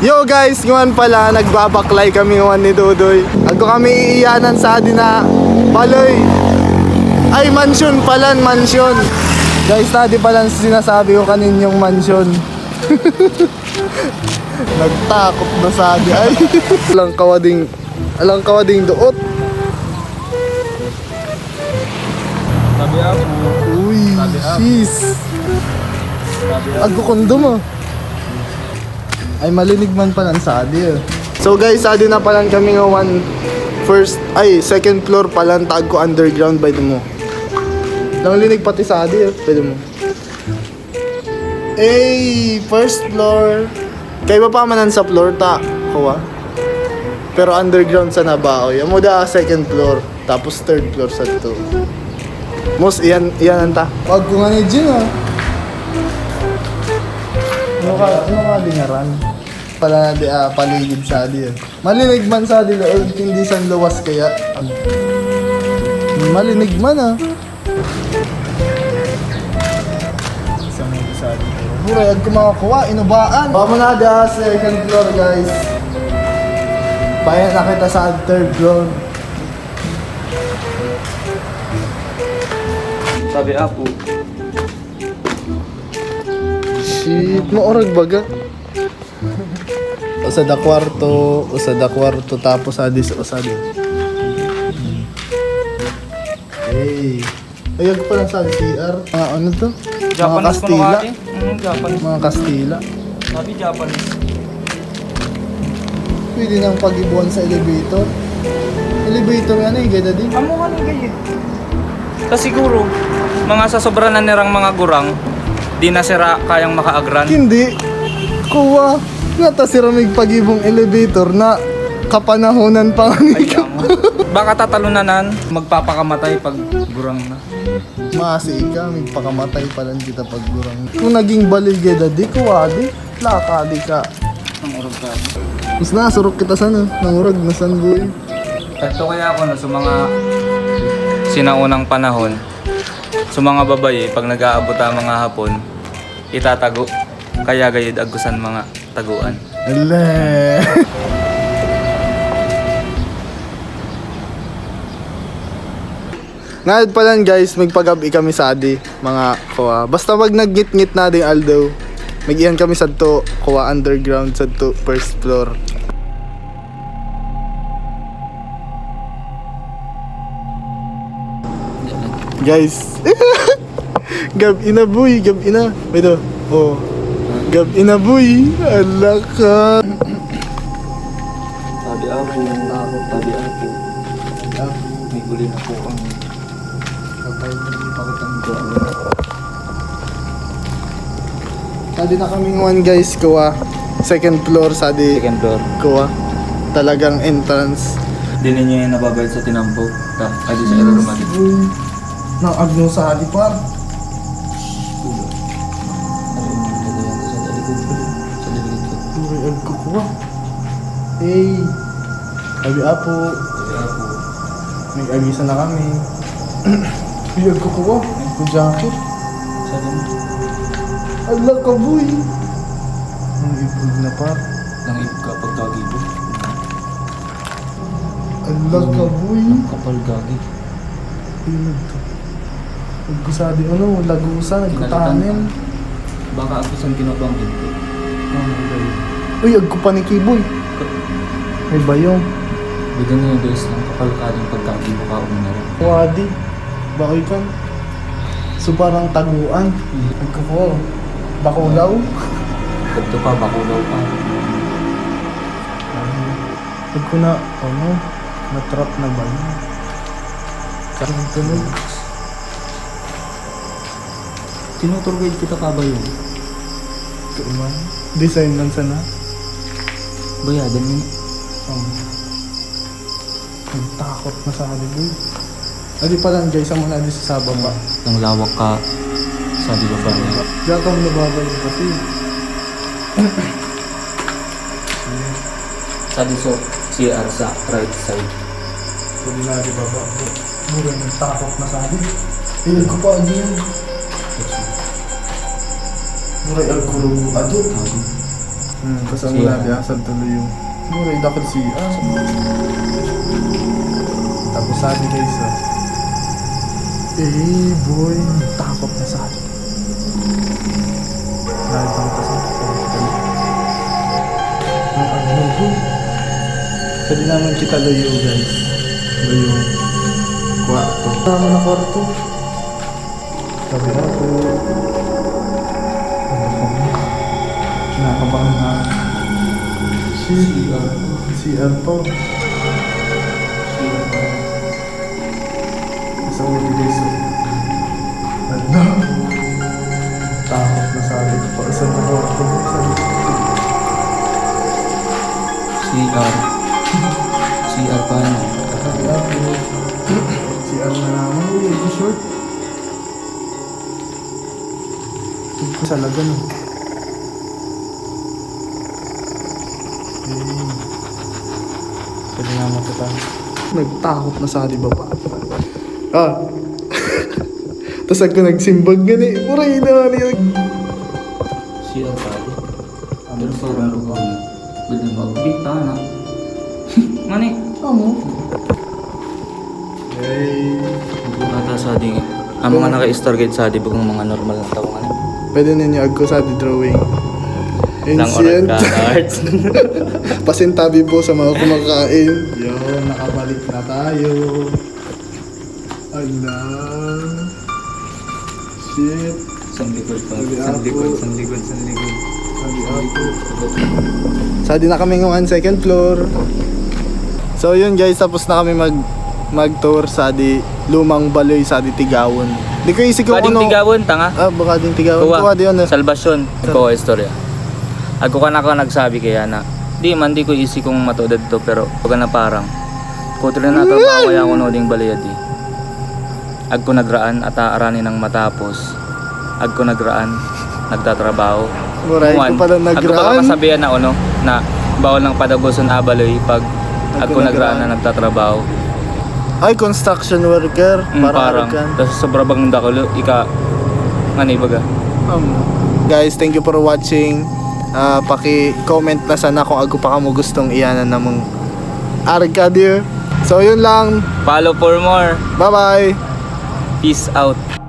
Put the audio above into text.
Yo guys, ngayon pala nagbabaklay kami ngayon ni Dudoy. Ako kami iiyanan sa atin na baloy. Ay, mansion pala, mansion. Guys, tadi pala sinasabi ko kanin yung mansion. Nagtakot na sabi. Ay, alang kawading, alang kawading doot. Sabi ako. Uy, jeez. Ako kondom ah. Ay malinig man pala ang sadi ah. So guys, sadi na pala kami nga one first, ay second floor pala ang tag ko underground by the mo. Nanglinig pati sadi ah, pwede mo. Ay, first floor. Kaya ba pa manan sa floor ta? Kuha. Pero underground sa nabaoy. Amo da second floor, tapos third floor sa to. Mos, iyan, iyan anta. Wag ko nga. Ano ka, ano ka lingaran? Pala na di ah, paligid sa di ah. Malinig man sa di o hindi sa luwas kaya. Malinig man ah. Sa mga sa di. Buray, ag kumakakuha, inubaan. Baka na di ah, second floor guys. Bayan na kita sa third floor. Sabi ako. Shit, maorag baga. Usa da kwarto, usa da kwarto tapos adis usa di. Hey. Ayag pa lang sa CR. Mga ano to? Mga Japanese Kastila. ko Mm, Japanese. Mga Kastila. Sabi Japanese. Pwede nang pag-ibuan sa elevator. Elevator nga na eh, gada din. Amo ka ng ganyan. Tapos siguro, mga sa sobra na nirang mga gurang, di na sira kayang makaagran. Hindi. Kuha. Nga ta si Ramig pag-ibong elevator na kapanahonan pa nga ni. Baka tatalunanan, magpapakamatay pag gurang na. Masi ka, may pakamatay pa lang kita pag gurang. Kung naging baligya di ko adi, laka di ka. Ang urog ka. Mas nasurok kita sana, nangurag na san boy. Ito kaya ako no, sa mga sinaunang panahon, sa mga babae, pag nag-aabot ang mga hapon, itatago. Kaya gayud agusan mga taguan. Ale. Ngayon pa lang guys, magpagabi kami sa adi, mga kuha. Basta wag naggit-ngit na din Aldo. Mag-iyan kami sa to, kuha underground sa to, first floor. Guys, gab ina boy, gab ina. Ito, oh. Gab ina boy, ala ka. Sabi ako, sabi ako, may guli na po ang Sadi na kami one guys, kuha. Second floor, sadi second floor. kuha. Talagang entrance. Di ninyo yung nababayad sa tinampaw. Ta, ay sa aeromatic. Nang agno sa hali par. Uy, ag kukuha. Hey, sabi apo, may agisa na kami. Uy, ag kukuha. Ag jacket. Ala ka boy. Ang ipod na par. Nang ka pag gagi mo. Ala ka boy. Kapal gagi. Pinag Nagkusadi ano, lagusa, nagkutanin. Baka ako saan kinabang ito. Uy, agko pa ni Kiboy. May bayong. Bigyan niyo guys ng kapal ka din pag gagi mo ka uminara. Wadi. Bakoy ka. So parang taguan. Agko ko. Bakulaw. Kadto pa, bakulaw pa. Agko na, ano, na-trap na ba yun? Karang tunog. Tinuturgid kita ka ba yun? Kuman. Design lang sana. Bayadan mo. Oh. Nagtakot na sa haliboy. Adi pa lang guys, ang di sa baba. Nang lawak ka sa di ba ba niya? Diyan kang nababay kasi. Sa di so, CR sa right side. Pwede na di baba. Mura nagtakot na sa akin. Pilag ko pa ano yun. Mura yung alkulong adyo. Hmm, ang Siya. labi asal tuloy yung Mura yung dakil si ah. Tapos sabi guys ah. Eh boy, takot na sa akin. Nakita ko sa Ang ano boy. Sabi naman kita loyo guys. Loyo. Kwarto. Tama na kwarto. Sabi ako. Kinakabahan na. CR. CR po. Sa ulit guys. Ano? Takot na sabi ko. Pa isang na kwarto. Sabi ko. CR. CR pa na. Ako. CR na naman. Uy, short. Ito sa lagan. Okay. Pwede nga makita. Nagtakot na sa di baba. Ah. Tapos ako nagsimbag gani. Muray na niya. CR pa rin. Pero parang ako Pwede ba? Bita na. Mani. Amo. Hey. Bukata sa di. Ang mga naka-stargate sa di bagang mga normal na tao ano. Pwede ninyo agko sa di drawing. Lang Ancient. oras ka arts. Pasintabi po sa mga kumakain. Yo, nakabalik na tayo. Ala. Shit. Isang likod pa. Sabi Isang ako. likod, isang likod, isang likod. Sabi ako. Sa di na kami ngayon second floor. So yun guys, tapos na kami mag mag-tour sa di lumang baloy sa di Tigawon. Di ko isip kung Kading ano. tigawon, tanga. Ah, baka din Tigawon. Kuha di yun. eh. Salvasyon. Ikaw istorya. Ako ka na ka nagsabi kaya na, di man di ko isi kong matudad to pero pag na parang kutro na trabaho kaya ako noding balayad di. Ag ko nagraan at aaranin ng matapos. Ag ko nagraan, nagtatrabaho. Muray ko pala Ag ko nagraan. kasabihan na ano, na bawal ng padagoson abaloy pag ag ko nagraan na nagtatrabaho. Ay, construction worker. Mm, Para parang, tapos sobra bang dakulo, ika, nga baga. Um, guys, thank you for watching. Ah, paki-comment na sana kung ako pa ka mo gustong iyanan namang Arcadia. So, yun lang. Follow for more. Bye-bye. Peace out.